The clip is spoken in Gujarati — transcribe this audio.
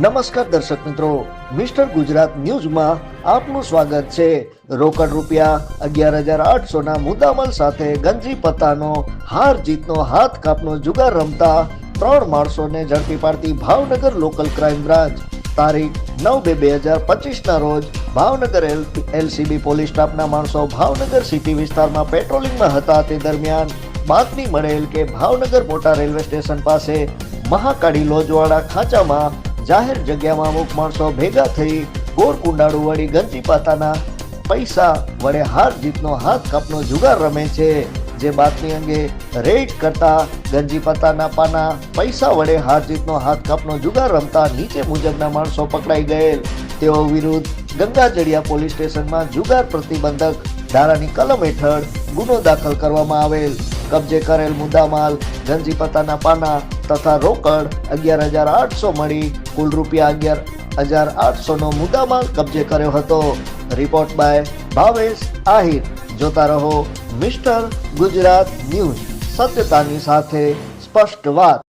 નમસ્કાર દર્શક મિત્રો. મિસ્ટર ગુજરાત ન્યૂઝમાં આપનું સ્વાગત છે. રોકડ રૂપિયા અગિયાર હજાર આઠસોના મુદ્દામાલ સાથે ગંજી પત્તાનો હાર જીતનો હાથ કાપનો જુગાર રમતા ત્રણ માણસોને ઝડપી પાડતી ભાવનગર લોકલ ક્રાઇમ બ્રાન્ચ. તારીખ નવ બે બે હજાર પચીસના રોજ ભાવનગર એલસીબી પોલીસ સ્ટાફના માણસો ભાવનગર સિટી વિસ્તારમાં પેટ્રોલિંગમાં હતા. તે દરમિયાન બાતમી મળેલ કે ભાવનગર મોટા રેલવે સ્ટેશન પાસે મહાકાળી લોજવાળા ખાંચામાં જાહેર જગ્યામાં અમુક માણસો ભેગા થઈ ગોર કુંડાળું વળી ગંજી પાતાના પૈસા વડે હાર જીતનો હાથ કાપનો જુગાર રમે છે. જે બાતમી અંગે રેડ કરતા ગંજી પત્તાના પાના પૈસા વડે હાર જીતનો હાથ કાપનો જુગાર રમતા નીચે મુજબના માણસો પકડાઈ ગયેલ. તેઓ વિરુદ્ધ ગંગાજળિયા પોલીસ સ્ટેશનમાં જુગાર પ્રતિબંધક ધારાની કલમ હેઠળ ગુનો દાખલ કરવામાં આવેલ. કબજે કરેલ મુદ્દામાલ ગંજી પત્તાના પાના તથા રોકડ અગિયાર હજાર આઠસો મળી કુલ રૂપિયા અગિયાર હજાર આઠસોનો મુદ્દામાલ કબજે કર્યો હતો. Report by Bhavesh Ahir. જોતા રહો મિસ્ટર ગુજરાત ન્યૂઝ. સત્યતાની સાથે સ્પષ્ટ વાત.